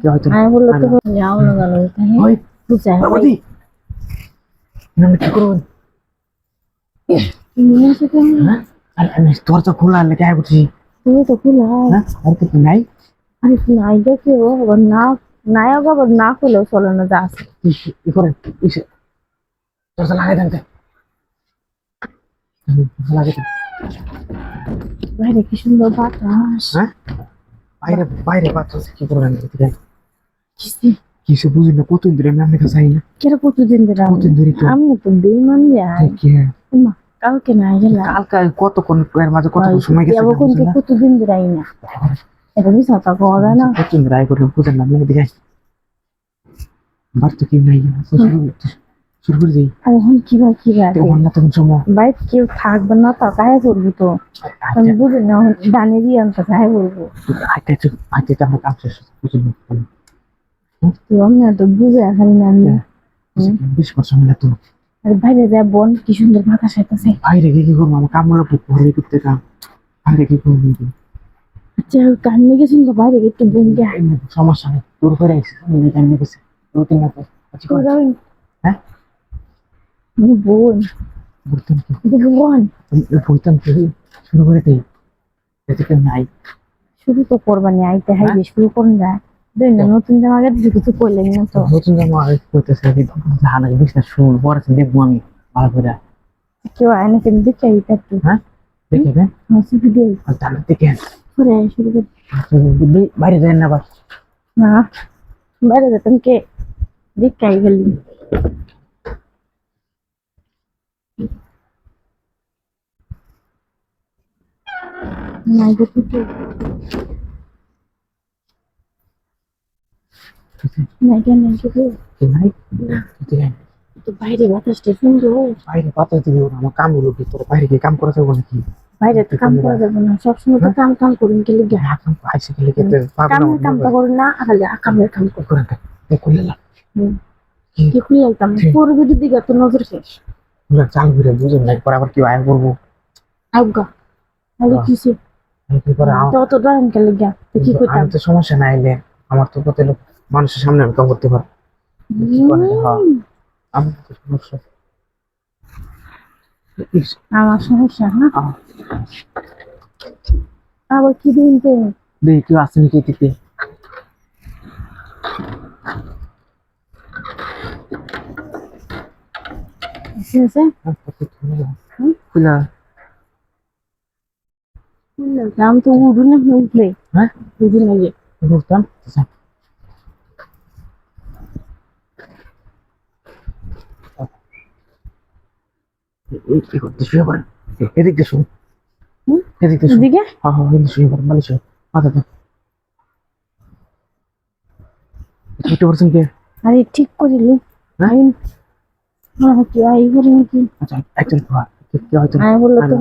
কে হয়তো আমি বলল তো যাও না গেল তাই ওই বুঝা বাবাজি আমি কি করব? তুমি এসে কেমন হ্যাঁ? আরে আমি দরজা খোলা লেগে আয় করছি তুমি তো খুলে। হ্যাঁ আর কিছু নাই? আরে নাই দেখে ও আবার না নাই আবার না খুলেও চলে না যা। আছে কি করে ইসে। দরজা লাগাই দেন লাগাই দেন। বাইরে কি সুন্দর বাতাস। হ্যাঁ? বাইরে বাইরে আছে, কি করবেন কিছু বুঝি না কতদিন ধরে আমি আপনার কাছে আই না কেন কতদিন ধরে আমি? কতদিন ধরে তো আমি তো যাই কি মা কালকে নাই গেলাম। কালকে কতক্ষণ এর মাঝে কতক্ষণ সময় গেছে যাব কোনকে না? কতদিন ধরে আই না এটা মিশা তা করা না। কতদিন ধরে আই করে বুঝেন না আমি। বার তো কেউ নাই শুরু- শুরু করে দিই। আর এখন কি ভাই কি ভাই তো অন্য তখন সময় বাইক কেউ থাকবে না তা কাহে করব তো? আমি বুঝি না ডানে দিয়ে আনতে কাহে করব? আইতে আইতে আইতে আমার কাম শেষ আমি তো বুঝে খালি না আমি। বেশি কষ্ট সময় আর বাইরে যায় বন কি সুন্দর বাতাস আইতেছে বাইরে গিয়ে কি করব? আমার কাম হলো ঘরে করতে কাম। বাইরে কি করব আচ্ছা কান্নে গেছেন তো বাইরে একটু বোন গে সমস্যা নেই। দূর করে আইসি আমি গেছে দু তিন মাস আচ্ছা হ্যাঁ? বোন। বলতাম কি? দেখো বোন। বলতাম কি? শুরু করে দিই যাতে কেউ নাই। শুরু তো করবানি আইতে হাই শুরু করুন যায় নতুন জামা কিছু করলেন না তো। নতুন জামা আর করতেছে আমি জানা বিছনা শুন পরে দেখব আমি ভালো করে। কেউ আয় না দেখে একটু হ্যাঁ? দেখে দেন হাসি দিয়ে আর তাহলে দেখে করে শুরু করে। বাইরে যাই না আবার। না বাইরে যেতাম কে? দেখে আই গেলি তুই নাই কেন নাই গো কি নাই দেখে। তো বাইরে বাতাসটা সুন্দর বাইরে পাতা দিবি ওরা আমার কাম হলো ভিতরে বাইরে গিয়ে কাম করা যাব নাকি? বাইরে তো কাম করা যাবে না। সবসময় তো কাম কাম করুন গেলে গে কাম আইসে গেলে খেতে পাবো না কামের করুন না আগালে আকামের কাম করুন এ করলে না কি? খুলে আইতাম পূর্বের দিকে তো নজর শেষ। পুরো চাল ঘুরে বুঝেন না পরে আবার কি আয় করব? আগে তো গেলে গা কি করতাম? তো সমস্যা এলে আমার তো প্রতি লোক মানুষের সামনে আমি কাম করতে পারব? হ্যাঁ। আমার সমস্যা আমার সমস্যা আহ, আবার কি দিন দেখি কেউ আসেনি কে দিতে? খুলা দাম তো উঠুন না উঠলে। হ্যাঁ? উঠুন না যে। বুঝতাম এই কি করতে শুয়ে পড়েন। এদিক শুন। হুম? শুন। এদিকে? হ্যাঁ হ্যাঁ এদিক শুয়ে পড়েন মানে শুয়ে মাথা তো ফিফটি পার্সেন্ট কে? আরে ঠিক হ্যাঁ? আমি কি আই করি নাকি? আচ্ছা একজন কে হয়তো আমি বলল তো